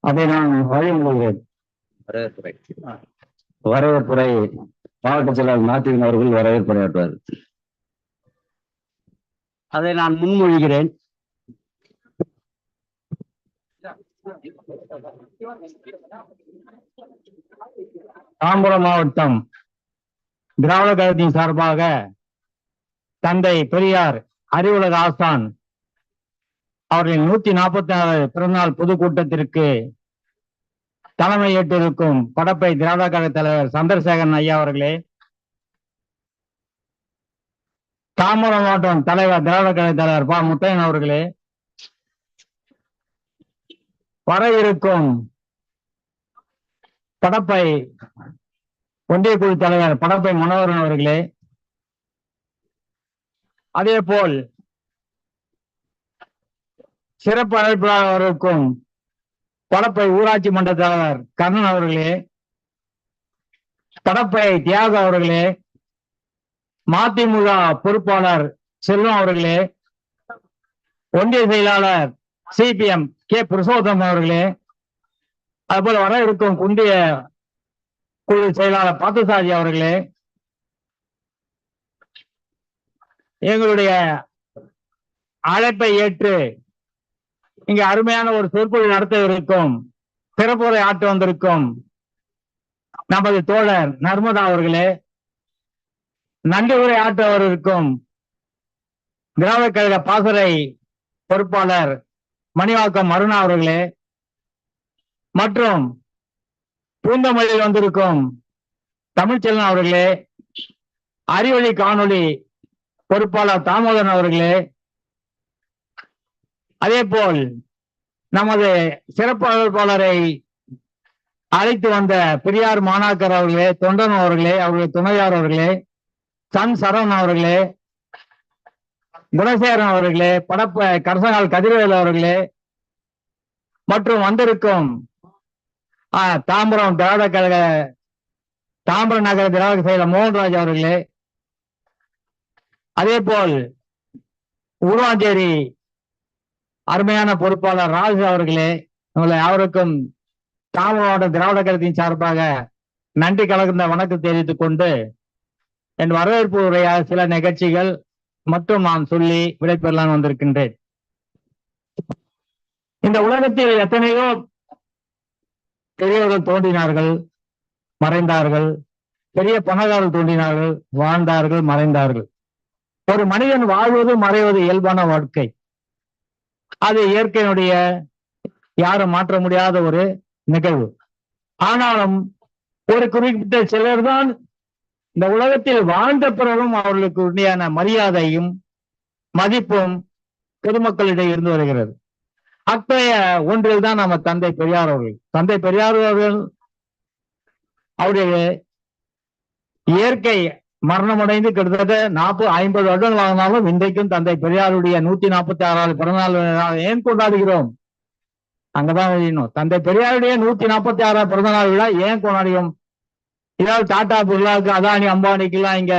அதை நான் வழிமொழிகிறேன் வரவேற்புரை. மாவட்ட செயலாளர் நாத்திகன் அவர்கள் வரவேற்புரையாற்றுவார். அதை நான் முன்மொழிகிறேன். தாம்பரம் மாவட்டம் திராவிட கழகத்தின் சார்பாக தந்தை பெரியார் அறிவுலக ஆசான் அவர்களின் நூத்தி நாற்பத்தி ஆறு பிறந்தநாள் பொதுக்கூட்டத்திற்கு தலைமை ஏற்றிருக்கும் படப்பை திராவிட கழக தலைவர் சந்திரசேகரன் ஐயா அவர்களே தாமர மாவட்டம் தலைவர் திராவிட கழக தலைவர் பா. முத்தையன் அவர்களே வர இருக்கும் படப்பை ஒன்றிய குழு தலைவர் படப்பை மனோகரன் அவர்களே அதே போல் சிறப்பு அழைப்பாளர் இருக்கும் படப்பை ஊராட்சி மன்ற தலைவர் கர்ணன் அவர்களே படப்பை தியாக அவர்களே மதிமுக பொறுப்பாளர் செல்வம் அவர்களே ஒன்றிய செயலாளர் சிபிஎம் கே புருஷோத்தம் அவர்களே அதுபோல வர இருக்கும் குண்டிய குழு செயலாளர் பார்த்தசாரி அவர்களே எங்களுடைய அழைப்பை ஏற்று இங்க அருமையான ஒரு சொற்பொழி நடத்த இருக்கும் சிறப்புரை ஆட்டு வந்திருக்கும். நமது தோழர் நர்மதா அவர்களே நன்றி உரை ஆற்றவர் இருக்கும் திராவிட கழக பாசறை பொறுப்பாளர் மணிவாக்கம் அருணா அவர்களே மற்றும் பூந்தமொழியில் வந்திருக்கும் தமிழ்ச்செல்வன் அவர்களே அறிவொளி காணொளி பொறுப்பாளர் தாமோதரன் அவர்களே அதே போல் நமது சிறப்பு அழைப்பாளரை அழைத்து வந்த பெரியார் மாணாக்கர் அவர்களே தொண்டன் அவர்களே அவர்களுடைய துணையார் அவர்களே சன் சரவண் அவர்களே குணசேகரன் அவர்களே படப்ப கரசங்கால் கதிரவேல் அவர்களே மற்றும் வந்திருக்கும் தாம்பரம் திராவிட கழக தாம்பரம் நகர திராவிட செயலர் மோகன்ராஜ் அவர்களே அதே போல் உருவாஞ்சேரி அருமையான பொறுப்பாளர் ராஜு அவர்களே உங்களை யாவருக்கும் தாம்பரம் மாவட்ட திராவிட கழகத்தின் சார்பாக நன்றி கலந்த வணக்கம் தெரிவித்துக் கொண்டு என் வரவேற்பு உரையாக சில நிகழ்ச்சிகள் மற்றும் நான் சொல்லி விடைபெறலாம் வந்திருக்கின்றேன். இந்த உலகத்தில் எத்தனையோ பெரியவர்கள் தோன்றினார்கள் மறைந்தார்கள் பெரிய பணக்காரர்கள் தோன்றினார்கள் வாழ்ந்தார்கள் மறைந்தார்கள். ஒரு மனிதன் வாழ்வது மறைவது இயல்பான வாழ்க்கை. அது இயற்கையினுடைய யாரும் மாற்ற முடியாத ஒரு நிகழ்வு. ஆனாலும் ஒரு குறிப்பிட்ட சிலர் தான் இந்த உலகத்தில் வாழ்ந்த பிறகும் அவர்களுக்கு உண்மையான மரியாதையும் மதிப்பும் பொதுமக்களிடையே இருந்து வருகிறது. அத்தகைய ஒன்றில் தான் நம்ம தந்தை பெரியார் அவர்கள். தந்தை பெரியார் அவர்கள் அவருடைய இயற்கை மரணமடைந்து கிட்டத்தட்ட நாற்பது ஐம்பது வருடங்கள் ஆனாலும் இன்றைக்கும் தந்தை பெரியாருடைய நூத்தி நாற்பத்தி ஆறாவது பிறந்தநாள் ஏன் கொண்டாடுகிறோம்? அங்கதான் எழுதணும் தந்தை பெரியாருடைய நூத்தி நாற்பத்தி ஆறாவது பிறந்தநாள் விழா ஏன் கொண்டாடுகிறோம்? ஏதாவது டாடா பிர்லாவுக்கு அதானி அம்பானிக்கு எல்லாம் இங்க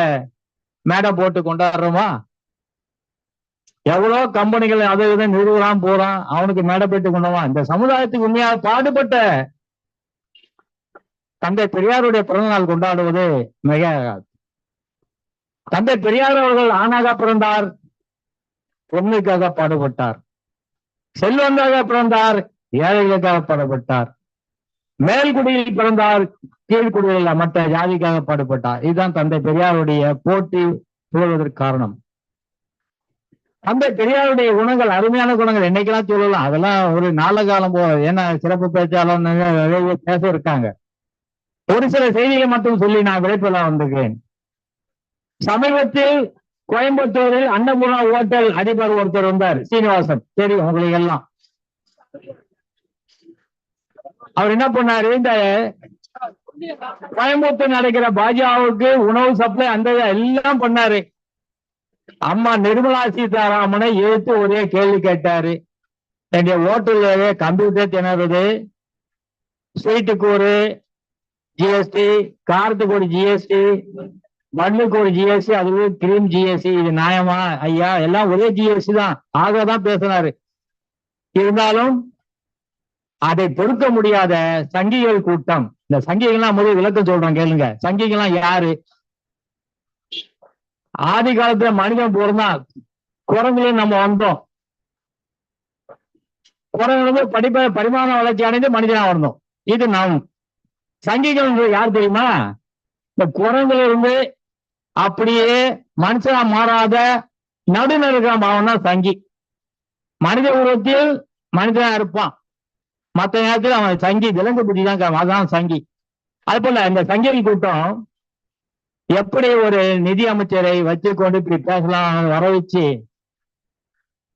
மேடை போட்டு கொண்டாடுறோமா? எவ்வளவு கம்பெனிகள் அதை இதை நிறுவலாம் போறான் அவனுக்கு மேடை போட்டு கொண்டவன் இந்த சமுதாயத்துக்கு உண்மையாக பாடுபட்ட தந்தை பெரியாருடைய பிறந்தநாள் கொண்டாடுவது மிக தந்தை பெரியார் அவர்கள் ஆணாக பிறந்தார். பொண்ணுக்காக பாடுபட்டார். செல்வந்தாக பிறந்தார். ஏழைகளுக்காக பாடுபட்டார். மேல்குடியில் பிறந்தார். கீழ்குடியில் மற்ற ஜாதிக்காக பாடுபட்டார். இதுதான் தந்தை பெரியாருடைய போட்டி புகழ்வதற்கு காரணம். தந்தை பெரியாருடைய குணங்கள் அருமையான குணங்கள் என்னைக்கெல்லாம் சொல்லலாம்? அதெல்லாம் ஒரு நாள காலம் போ ஏன்னா சிறப்பு பேச்சாளர் நிறைய பேச இருக்காங்க ஒரு சில செய்திகளை மட்டும் சொல்லி நான் விளைப்பெல்லாம் வந்திருக்கிறேன் சமீபத்தில் கோயம்புத்தூரில் அன்னபூர்ணா ஹோட்டல் அதிபர் ஒருத்தர் வந்தார் சீனிவாசன். தெரியும் உங்களுக்கு எல்லாம். அவர் என்ன பண்ணாரு? இந்த கோயம்புத்தூர் நடக்கிற பாஜகவுக்கு உணவு சப்ளை அந்த எல்லாம் பண்ணாரு. அம்மா நிர்மலா சீதாராமனை எழுத்து ஒரே கேள்வி கேட்டாரு. என்னுடைய ஹோட்டல்ல கம்ப்யூட்டர் திணறுது ஸ்வீட்டுக்கு ஒரு ஜிஎஸ்டி காரத்துக்கு ஒரு ஜிஎஸ்டி மண்ணுக்கு ஒரு ஜிஎஸ்டி அது கிரீம் ஜிஎஸ்டி இது நியாயமா? ஐயா எல்லாம் ஒரே ஜிஎஸ்டி தான். ஆகதான் பேசினாரு. இருந்தாலும் அதை பொறுக்க முடியாத சங்கிகள் கூட்டம். இந்த சங்கிகள்லாம் முதல் விளக்கம் சொல்றேன் கேளுங்க. சங்கிகள்லாம் யாரு? ஆதி காலத்துல மனிதன் பிறந்தான் குரங்குலையும் நம்ம வந்தோம். குரங்குல படிப்ப பரிமாண வளர்ச்சி அடைந்து மனிதனா வந்தோம். இது நாம் சங்கிகள் யார் தெரியுமா? இந்த குரங்குல இருந்து அப்படியே மனுஷனா மாறாத நடுநர் இருக்கான் தான் சங்கி. மனித உருவத்தில் மனிதனா இருப்பான். மற்ற நேரத்தில் அவன் சங்கி விலங்கு புத்தி தான் அதான் சங்கி. அது போல இந்த சங்கிகள் கூட்டம் எப்படி ஒரு நிதி அமைச்சரை வச்சுக்கொண்டு இப்படி பேசலாம் வர வச்சு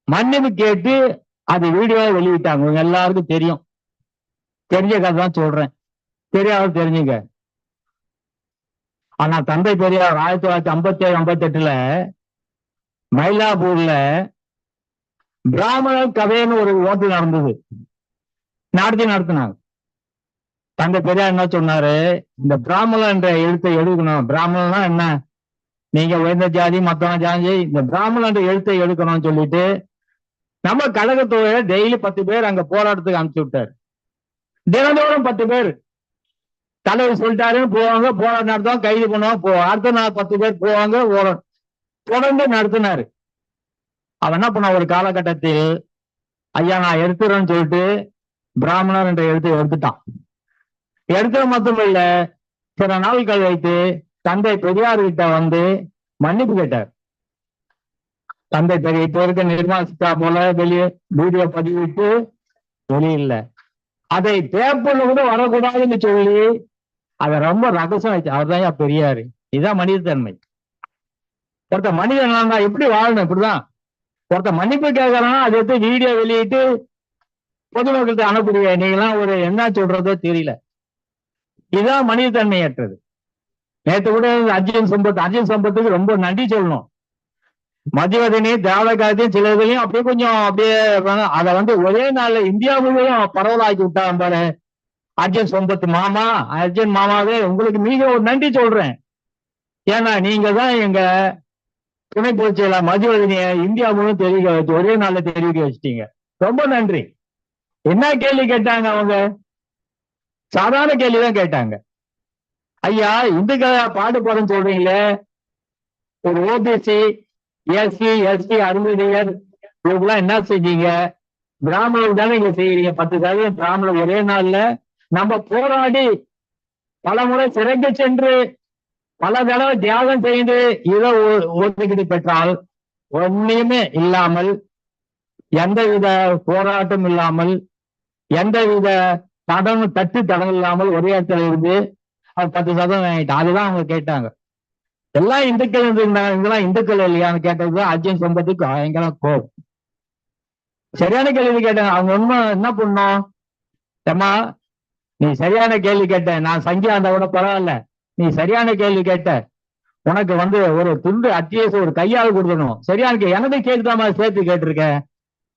மன்னிப்பு கேட்டு அது வீடியோ வெளியிட்டாங்க. உங்க எல்லாருக்கும் தெரியும். தெரிஞ்ச கதை தான் சொல்றேன். தெரியாத தெரிஞ்சுங்க. ஆனா தந்தை பெரியார் ஆயிரத்தி தொள்ளாயிரத்தி ஐம்பத்தி ஏழு ஐம்பத்தி எட்டுல மயிலாப்பூர்ல பிராமணர் கதைன்னு ஒரு ஓட்டு நடந்தது. நடத்தி நடத்தினாங்க. தந்தை பெரியார் என்ன சொன்னாரு? இந்த பிராமணன் என்ற எழுத்தை எடுக்கணும். பிராமணன்னா என்ன? நீங்க உயர்ந்த ஜாதி மத்தவங்க ஜாதி இந்த பிராமணன் என்ற எழுத்தை எடுக்கணும்னு சொல்லிட்டு நம்ம கழகத்தோட டெய்லி பத்து பேர் அங்க போராட்டத்துக்கு அனுப்பிச்சு விட்டாரு. தினந்தோறும் பத்து பேர். தலைவர் சொல்லிட்டாருன்னு போவாங்க போராட்டம் நடத்துவாங்க கைது பண்ணுவாங்க போவாங்க அடுத்த நாள் பத்து பேர் போவாங்க தொடர்ந்து நடத்தினாரு. அவன் என்ன பண்ண ஒரு காலகட்டத்தில் ஐயா நான் எடுத்துறேன்னு சொல்லிட்டு பிராமணர் என்ற எழுத்து எடுத்துட்டான். எடுத்தது மட்டும் இல்ல சில நாட்கள் வைத்து தந்தை பெரியார் கிட்ட வந்து மன்னிப்பு கேட்டார். தந்தை பெரிய இப்ப இருக்க நிர்மாசித்தா போல வெளியே வீடியோ பதிவிட்டு வெளியில்லை. அதை பேப்பர்ல கூட வரக்கூடாதுன்னு சொல்லி அதை ரொம்ப ரகசியம் வச்சு அவர்தான் பெரியாரு. இதுதான் மனிதத்தன்மை. ஒருத்த மனிதன் எப்படி வாழணும்? இப்படிதான். ஒருத்த மன்னிப்பு கேட்கறான்னா அதை எடுத்து வீடியோ வெளியிட்டு பொதுமக்கள்கிட்ட அனுப்புறீங்க நீங்களாம் ஒரு என்ன சொல்றதோ தெரியல. இதுதான் மனிதத்தன்மையற்றது. நேற்று கூட அர்ஜுன் சம்பத் அர்ஜுன் சம்பத்துக்கு ரொம்ப நன்றி சொல்லணும். மதியவதனையும் திராவிட காலத்தையும் சில இதுலையும் அப்படியே கொஞ்சம் அப்படியே அதை வந்து ஒரே நாள்ல இந்தியா முழுவதும் பரவலாக்கி விட்டாங்க பாரு. அர்ஜுன் சொந்தத்து மாமா அர்ஜுன் மாமாவே உங்களுக்கு மிக ஒரு நன்றி சொல்றேன். ஏன்னா நீங்க தான் எங்க துணை பொதுச் செயலர் மதிவதனிய இந்தியா முழுவதும் தெரிவிக்க வச்சு ஒரே நாள்ல தெரிவிக்க வச்சிட்டீங்க. ரொம்ப நன்றி. என்ன கேள்வி கேட்டாங்க அவங்க? சாதாரண கேள்விதான் கேட்டாங்க. ஐயா இந்துக்களை பாடுபடும் சொல்றீங்களே. ஒரு ஓபிசி எஸ்சி எஸ்டி அருந்ததியர் இவங்கெல்லாம் என்ன செஞ்சீங்க? பிராமணர் தானே இங்க செய்யறீங்க பத்து சதவீதம் பிராமணர் ஒரே நாள்ல நம்ம போராடி பல முறை சிறைக்கு சென்று பல தடவை தியாகம் செய்து இதை ஒதுக்கீடு பெற்றால் ஒன்றையுமே இல்லாமல் எந்தவித போராட்டம் இல்லாமல் எந்தவித தடம் தட்டு தடம் இல்லாமல் ஒரே இடத்துல இருந்து அவர் பத்து சதவீதம் வாங்கிட்டு அதுதான் அவங்க கேட்டாங்க. எல்லாம் இந்துக்கள் இருந்தாங்க இந்துக்கள் இல்லையான்னு கேட்டது அர்ஜுன் சம்பத்துக்கு பயங்கர கோபம். சரியான கேள்வி கேட்டாங்க. அவங்க உண்மை என்ன பண்ணோம்? ஏமா நீ சரியான கேள்வி கேட்ட நான் சங்கியா இருந்தா கூட பரவாயில்ல. நீ சரியான கேள்வி கேட்ட உனக்கு வந்து ஒரு துண்டு அத்தியேச ஒரு கையால் கொடுக்கணும். சரியான கே எனக்கு கேட்டுதாமா சேர்த்து கேட்டிருக்கேன்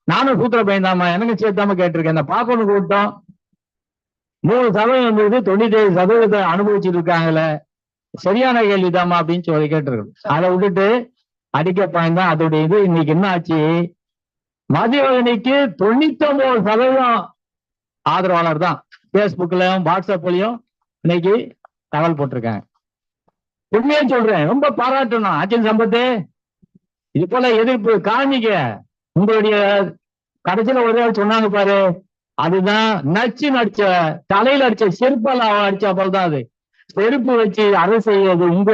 நானும் சூத்திர பயந்தாமா எனக்கு சேர்த்தாம கேட்டிருக்கேன் இந்த பாக்கணும் கூட்டம் மூணு சதவீதம் இருந்தது தொண்ணூத்தி ஏழு சதவீதத்தை அனுபவிச்சுட்டு இருக்காங்களே சரியான கேள்விதாம்மா அப்படின்னு சொல்லி கேட்டிருக்கு அதை விட்டுட்டு அடிக்க பயந்தான் அதோடைய இது. இன்னைக்கு என்ன ஆச்சு? மதிவதனிக்கு தொண்ணூத்தி ஒன்பது சதவீதம் ஆதரவாளர் தான். பேஸ்புக்லயும் வாட்ஸ்அப்லயும் இன்னைக்கு தகவல் போட்டிருக்கேன் உண்மையே சொல்றேன் ரொம்ப பாராட்டணும் அச்சன் சம்பத்து. இது போல எதிர்ப்பு காமிக்க உங்களுடைய கடைசியில ஒரே ஆள் சொன்னாங்க பாரு. அதுதான் நச்சு நடிச்ச தலையில அடிச்ச செருப்பால அவன் அடிச்ச போல தான் அது. செருப்பு வச்சு அரை செய்யறது உங்க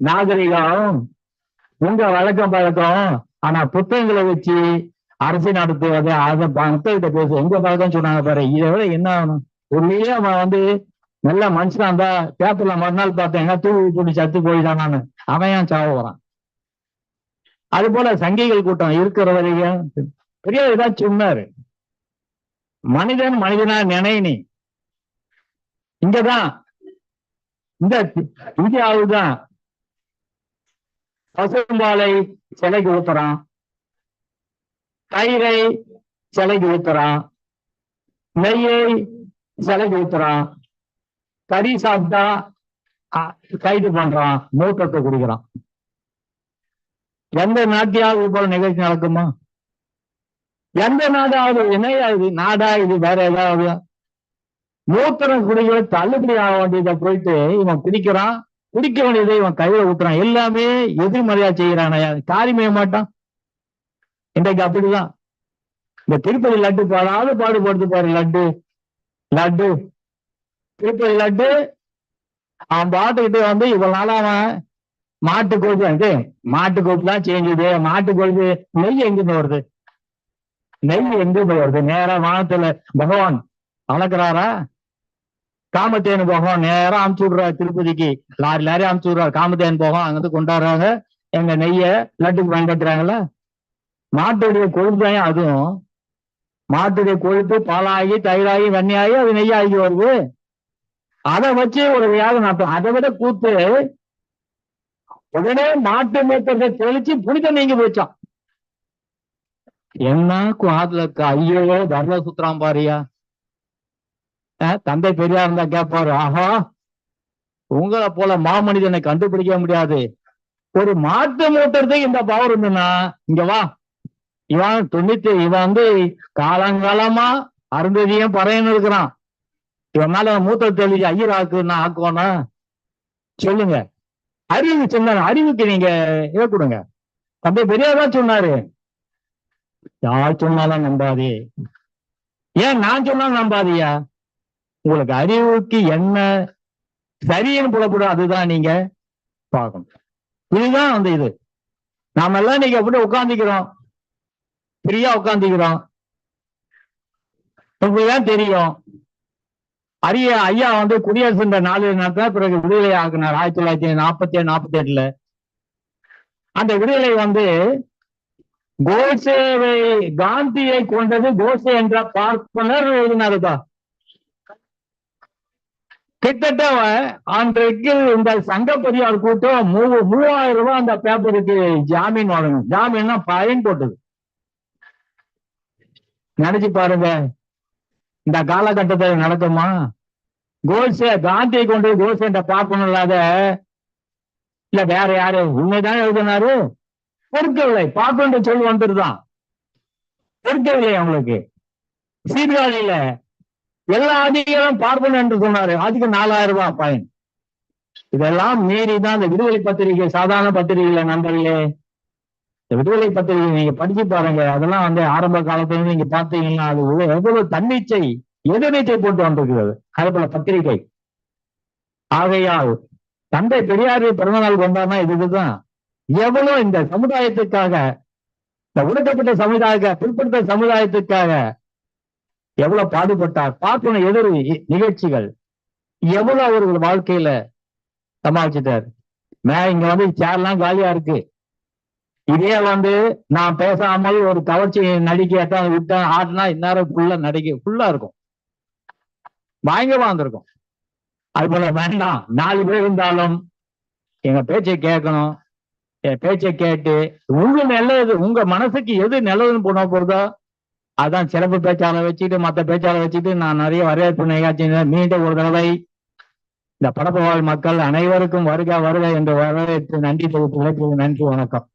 நாகரிகம் உங்க வழக்கம் பழக்கம். ஆனா புத்தகங்களை வச்சு அரசு நடத்துவது அதை மக்கள்கிட்ட பேச. எங்க பழக்கம் சொன்னாங்க பாரு. இதை விட என்ன ஆகணும்? உண்மையிலே அவன் வந்து நல்ல மனுஷனா இருந்தா பேப்பர்ல மறுநாள் பார்த்தேன். தூவி துணி சத்து போயிட்டானான்னு அவன் ஏன் சாவ வரான் அது போல சங்கிகள் கூட்டம் இருக்கிற வரைக்கும் பெரிய இதா சொன்னாரு. மனிதன் மனிதனா நினை நீ இங்கதான். இந்த இந்தியாவுதான் பசும்பாலை சிலைக்கு ஊத்துறான். தயிரை சிலைக்கு ஊத்துறான். நெய்யை சிலைக்கு ஊத்துறான். கறி சாப்பிட்டா கைது பண்றான். மூத்தத்தை குடிக்கிறான். எந்த நாட்டையாவது போல நிகழ்ச்சி நடக்குமா? எந்த நாடாவது இணையா இது? நாடா இது வேற ஏதாவது? மூத்திரம் குடிக்கிற தள்ளுபடி ஆக வேண்டியதை போயிட்டு இவன் குடிக்கிறான். குடிக்க வேண்டியதை இவன் கையில ஊத்துறான். எல்லாமே எதிர்மறையா செய்யறான் காரியமே மாட்டான். இன்றைக்கு அப்படிதான். இந்த திருப்பதி லட்டு பாடாது பாடுபடுத்து பாரு லட்டு. லட்டு. திருப்பதி லட்டு. அவன் பாட்டுக்கிட்டு வந்து இவ்வளவு நாளா அவன் மாட்டு கொழுப்பு எனக்கு மாட்டு கொழுப்பு தான் செஞ்சுது மாட்டு கொழுப்பு நெய் எங்கிருந்து வருது? நெய் எங்க வருது? நேரா வானத்துல. பகவான் அளக்குறாரா காமத்தேனு போகம் நேரம் அமுச்சு விடுறாரு திருப்பதிக்கு. லாரி லாரி அமுச்சு விடுறாரு. காமத்தேன் போகம் அங்கிருந்து கொண்டாடுறாங்க. எங்க நெய்ய லட்டுக்கு பயன்படுத்துறாங்களா மாட்டுடைய கொழுப்பு தான் அதுவும்? மாட்டுடைய கொழுப்பு பாலாகி தயிராகி வெண்ணையாகி அது நெய்யாகி வருது. அதை வச்சு ஒரு வியாதி நடத்தும். அதை விட கூத்து உடனே மாட்டு மூத்தத்தை தெளிச்சு புனித நீங்க போச்சான் என்ன ஆத்துல ஐயோ தர்ம சுத்திரம் பாரியா? அஹ், தந்தை பெரியா இருந்தா கேட்பாரு ஆஹா உங்களை போல மாமனிதனை கண்டுபிடிக்க முடியாது. ஒரு மாட்டு மூட்டுறதுக்கு இந்த பவர் இருந்துன்னா இங்க வா. இவன் துணித்து இவன் வந்து காலங்காலமா அருந்ததியும் பறையன்னு இருக்கிறான். இவன் மேல மூத்த தெளிஞ்சு ஐயர் ஆக்குன்னா ஆக்குவானா? சொல்லுங்க. அறிவு சொன்ன அறிவுக்கு நீங்க இதை கொடுங்க. தம்பி பெரியாரா சொன்னாரு. யார் சொன்னாலும் நம்பாதே. ஏன் நான் சொன்னாலும் நம்பாதியா? உங்களுக்கு அறிவுக்கு என்ன சரின்னு புலப்படும் அதுதான் நீங்க பார்க்கணும். இதுதான் வந்து இது. நாம எல்லாம் நீங்க எப்படி உட்கார்ந்துக்கிறோம் ஃப்ரீயா உட்கார்ந்துக்கிறோம் உங்களுக்குதான் தெரியும். அரிய ஐயா வந்து குடியரசு நாலு நடத்தின பிறகு விடுதலை ஆக்குனார் ஆயிரத்தி தொள்ளாயிரத்தி நாற்பத்தி ஏழு நாற்பத்தி எட்டுல அந்த விடுதலை வந்து கோசேவை காந்தியை கொண்டது கோசே என்ற பார்ப்பனர் எழுதினாருதா கிட்டத்தட்ட அன்றைக்கு இந்த சங்க பெரியார் கூட்டம் மூ மூவாயிரம் ரூபாய் அந்த பேப்பருக்கு ஜாமீன் வழங்கும் ஜாமீன்னா பயன் போட்டது. நினைச்சு பாருங்க. இந்த காலகட்டத்தில் நடக்குமா? கோல்ஸே காந்தியை கொண்டு கோல்ஸ் பார்க்கணும் இல்லாத இல்ல வேற யாரு? உண்மைதான் எழுதினாரு? பொறுக்கவில்லை. பார்ப்பன்ற சொல் வந்துருதான் பொறுக்கவில்லை அவங்களுக்கு. சீர்காழியில எல்லா அதிகாரம் பார்க்கணும் என்று சொன்னாரு. அதுக்கு நாலாயிரம் ரூபாய் பயன் இதெல்லாம் மீறி தான் இந்த விடுதலை பத்திரிகை சாதாரண பத்திரிகையில நண்பர்களே. விடுதலை பத்திரிகை நீங்க படிச்சு பாருங்க. அதெல்லாம் வந்து ஆரம்ப காலத்துல நீங்க பார்த்தீங்கன்னா அது எவ்வளவு தன்னிச்சை எதிர்நீச்சை போட்டு வந்திருக்கிறது. அதே போல பத்திரிகை. ஆகையால் தந்தை பெரியார் பிறந்தநாள் கொண்டாடினா இதுதான். எவ்வளவு இந்த சமுதாயத்துக்காக இந்த ஒடுக்கப்பட்ட சமுதாய பிற்படுத்த சமுதாயத்துக்காக எவ்வளவு பாடுபட்டார். பார்க்கணும் எதிர் நிகழ்ச்சிகள். எவ்வளவு அவர்கள் வாழ்க்கையில சமாளிச்சிட்டார். மே இங்க வந்து சேர்லாம் காலியா இருக்கு. இதே வந்து நான் பேசாமல் ஒரு கவர்ச்சி நடிக்க விட்டேன் ஆடினா இந்நேரம் ஃபுல்லா நடிக்க ஃபுல்லா இருக்கும். பயங்கரமா வந்திருக்கும். அது போல வேண்டாம். நாலு பேர் இருந்தாலும் எங்க பேச்சை கேட்கணும். என் பேச்சை கேட்டு உங்க நல்லது உங்க மனசுக்கு எது நல்லதுன்னு போன போறதோ அதான் சிறப்பு பேச்சாளர் வச்சுட்டு மத்த பேச்சாளர் வச்சுட்டு நான் நிறைய வரவேற்பு நிகழ்ச்சி மீண்டும் ஒரு தடவை இந்த படப்பவாழ் மக்கள் அனைவருக்கும் வருக வருக என்று வரவேற்று நன்றி தொகுப்பு நன்றி வணக்கம்.